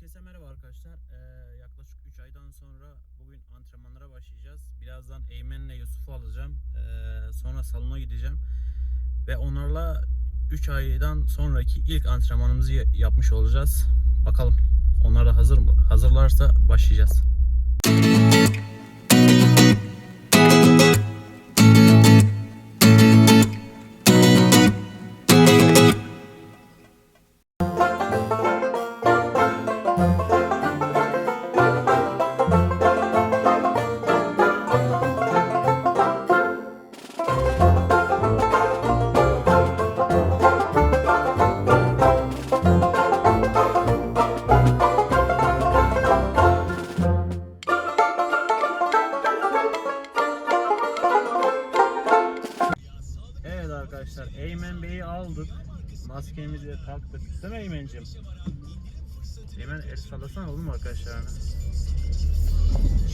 Herkese merhaba arkadaşlar. Ee, yaklaşık 3 aydan sonra bugün antrenmanlara başlayacağız. Birazdan Eymen'le Yusuf'u alacağım. Ee, sonra salona gideceğim. Ve onlarla 3 aydan sonraki ilk antrenmanımızı ya- yapmış olacağız. Bakalım onlar da hazır mı? Hazırlarsa başlayacağız. Eymen el sallasana oğlum arkadaşlarına.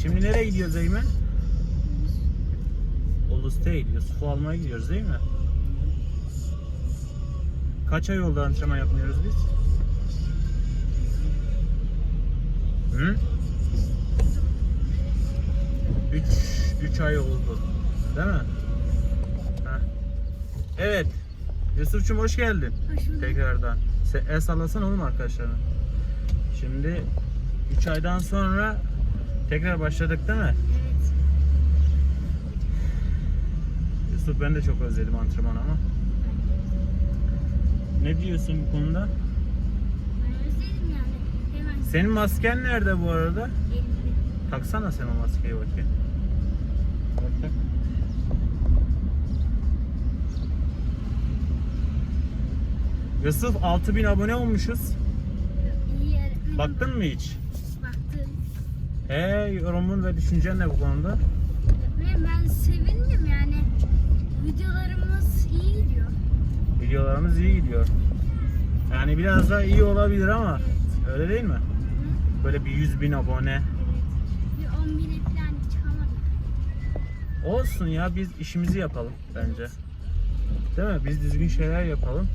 Şimdi nereye gidiyoruz Eymen? Ulus değil. Yusuf'u almaya gidiyoruz değil mi? Kaç ay oldu antrenman yapmıyoruz biz? Hı? 3 3 ay oldu. Değil mi? Heh. Evet. Yusuf'cum hoş geldin. Hoş bulduk. Tekrardan. Sen el sallasana oğlum arkadaşlarına. Şimdi 3 aydan sonra tekrar başladık değil mi? Evet. Yusuf ben de çok özledim antrenman ama. Ne diyorsun bu konuda? Ben özledim yani. Hemen Senin masken nerede bu arada? elimde. Taksana sen o maskeyi bakayım. Bak tak. Yusuf 6000 abone olmuşuz. İyi. Baktın mı hiç? Baktım. He yorumun ve düşüncen ne bu konuda? Ben sevindim yani. Videolarımız iyi gidiyor. Videolarımız iyi gidiyor. Yani biraz daha iyi olabilir ama öyle değil mi? Hı? Böyle bir 100 bin abone. Evet. Bir 10 bine falan çıkamadık. Olsun ya biz işimizi yapalım bence. Değil mi? Biz düzgün şeyler yapalım.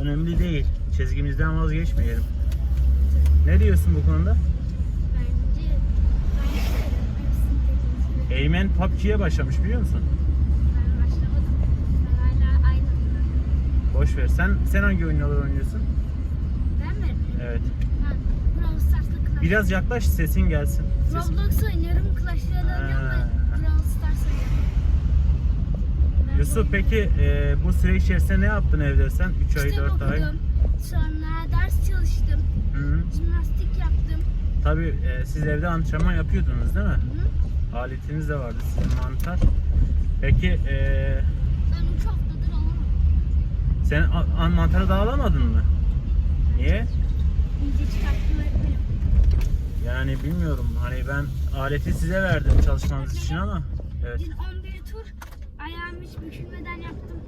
Önemli değil. Çizgimizden vazgeçmeyelim. Ne diyorsun bu konuda? Bence. Eymen PUBG'ye başlamış biliyor musun? Ben başlamadım. Ben hala aynı. Boş ver. Sen sen hangi oyunlar oynuyorsun? Ben mi? Evet. Ben Brawl Stars'la Clash. Biraz yaklaş sesin gelsin. Roblox oynuyorum, Clash Royale oynuyorum Ha. ve Brawl Stars oynuyorum. Ben Yusuf peki e, bu süre içerisinde ne yaptın evde sen? 3 ay Kitap 4 ay. okudum. Sonra ders çalıştım. Hı. Jimnastik yaptım. Tabii e, siz evde antrenman yapıyordunuz değil mi? Hı? Aletiniz de vardı sizin mantar. Peki e, Ben 3 haftadır alamadım. sen a- a- mantarı da alamadın mı? Niye? İyice çıkarttım öğretmenim. Yani bilmiyorum. Hani ben aleti size verdim çalışmanız için ama. Evet. Dün 11 tur ayağımı hiç bükülmeden yaptım.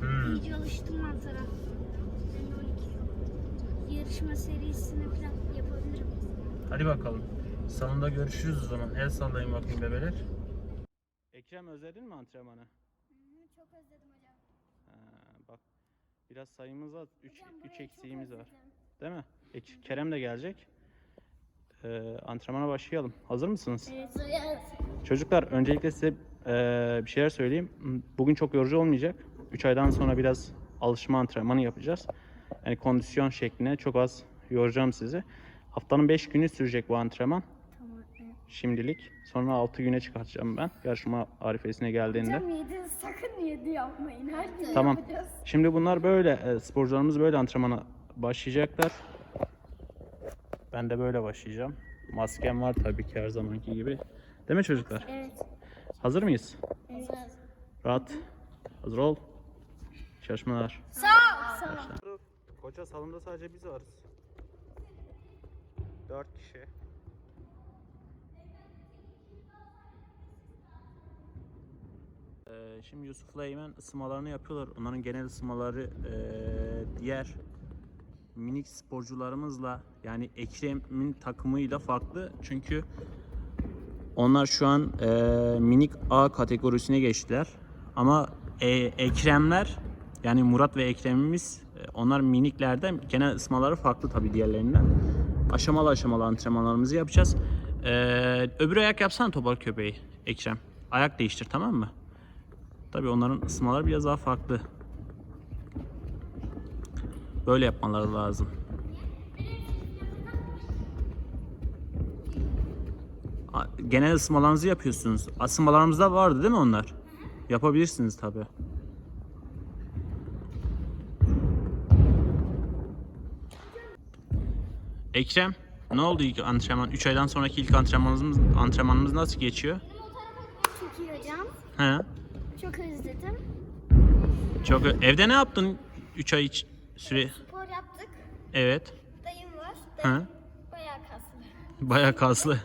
Hmm. İyice alıştım mantara. Ben de 12 yarışma serisini falan yapabilirim. Hadi bakalım. Salonda görüşürüz o zaman. El sallayın bakayım bebeler. Ekrem özledin mi antrenmanı? Çok özledim hocam. bak biraz sayımız az. 3 3 eksiğimiz var. Değil mi? E, Kerem de gelecek. Ee, antrenmana başlayalım. Hazır mısınız? Evet. Çocuklar öncelikle size eee, bir şeyler söyleyeyim. Bugün çok yorucu olmayacak. 3 aydan sonra biraz alışma antrenmanı yapacağız. Yani kondisyon şekline çok az yoracağım sizi. Haftanın 5 günü sürecek bu antrenman Tamam. şimdilik. Sonra 6 güne çıkartacağım ben yarışma arifesine geldiğinde. Hocam yedi sakın yedi yapmayın. Her gün Tamam. yapacağız. Şimdi bunlar böyle e, sporcularımız böyle antrenmana başlayacaklar. Ben de böyle başlayacağım. Maskem var tabii ki her zamanki gibi. Değil mi çocuklar? Evet. Hazır mıyız? Evet. Rahat. Hazır ol. Çalışmalar. Sağ ol. Sağ ol. Koca salonda sadece biz varız. 4 kişi. Ee, şimdi Yusuf'la Eymen ısınmalarını yapıyorlar. Onların genel ısınmaları ee, diğer minik sporcularımızla yani Ekrem'in takımıyla farklı. Çünkü onlar şu an ee, minik A kategorisine geçtiler. Ama ee, Ekremler yani Murat ve Ekrem'imiz ee, onlar miniklerden genel ısmaları farklı tabii diğerlerinden. Aşamalı aşamalı antrenmanlarımızı yapacağız. Ee, öbür ayak yapsana topal köpeği Ekrem. Ayak değiştir tamam mı? Tabii onların ısmaları biraz daha farklı. Böyle yapmaları lazım. Genel ısmalarınızı yapıyorsunuz. Ismalarımızda vardı değil mi onlar? Yapabilirsiniz tabii. Ekrem, ne oldu ilk antrenman? 3 aydan sonraki ilk antrenmanımız antrenmanımız nasıl geçiyor? Çok iyi hocam. He? Çok özledim. Çok evde ne yaptın 3 ay iç süre? Spor yaptık. Evet. Dayım var. He? Dayım bayağı kaslı. Bayağı kaslı.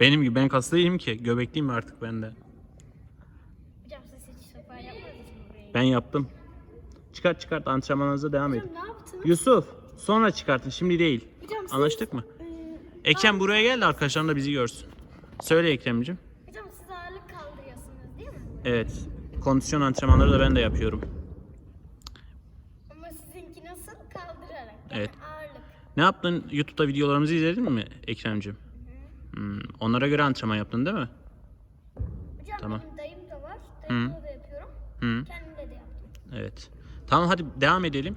Benim gibi ben kaslı değilim ki. Göbekliyim artık ben de. Hocam siz hiç spor yapmadınız mı buraya? Ben yaptım. Çıkart çıkart antrenmanınıza devam edin. Hocam ne yaptınız? Yusuf sonra çıkartın şimdi değil. Hocam siz, Anlaştık mı? e, Ekrem buraya gel de arkadaşların da bizi görsün. Söyle Ekrem'cim. hocam siz ağırlık kaldırıyorsunuz değil mi? Evet. Kondisyon antrenmanları da ben de yapıyorum. Ama sizinki nasıl? Kaldırarak. Evet. Ağırlık. Ne yaptın? YouTube'da videolarımızı izledin mi Ekrem'cim? Hmm, onlara göre antrenman yaptın değil mi? Hocam Tamam. benim dayım da var. Dayımla da yapıyorum. Hı. Kendimle de yaptım. Evet. Tamam hadi devam edelim.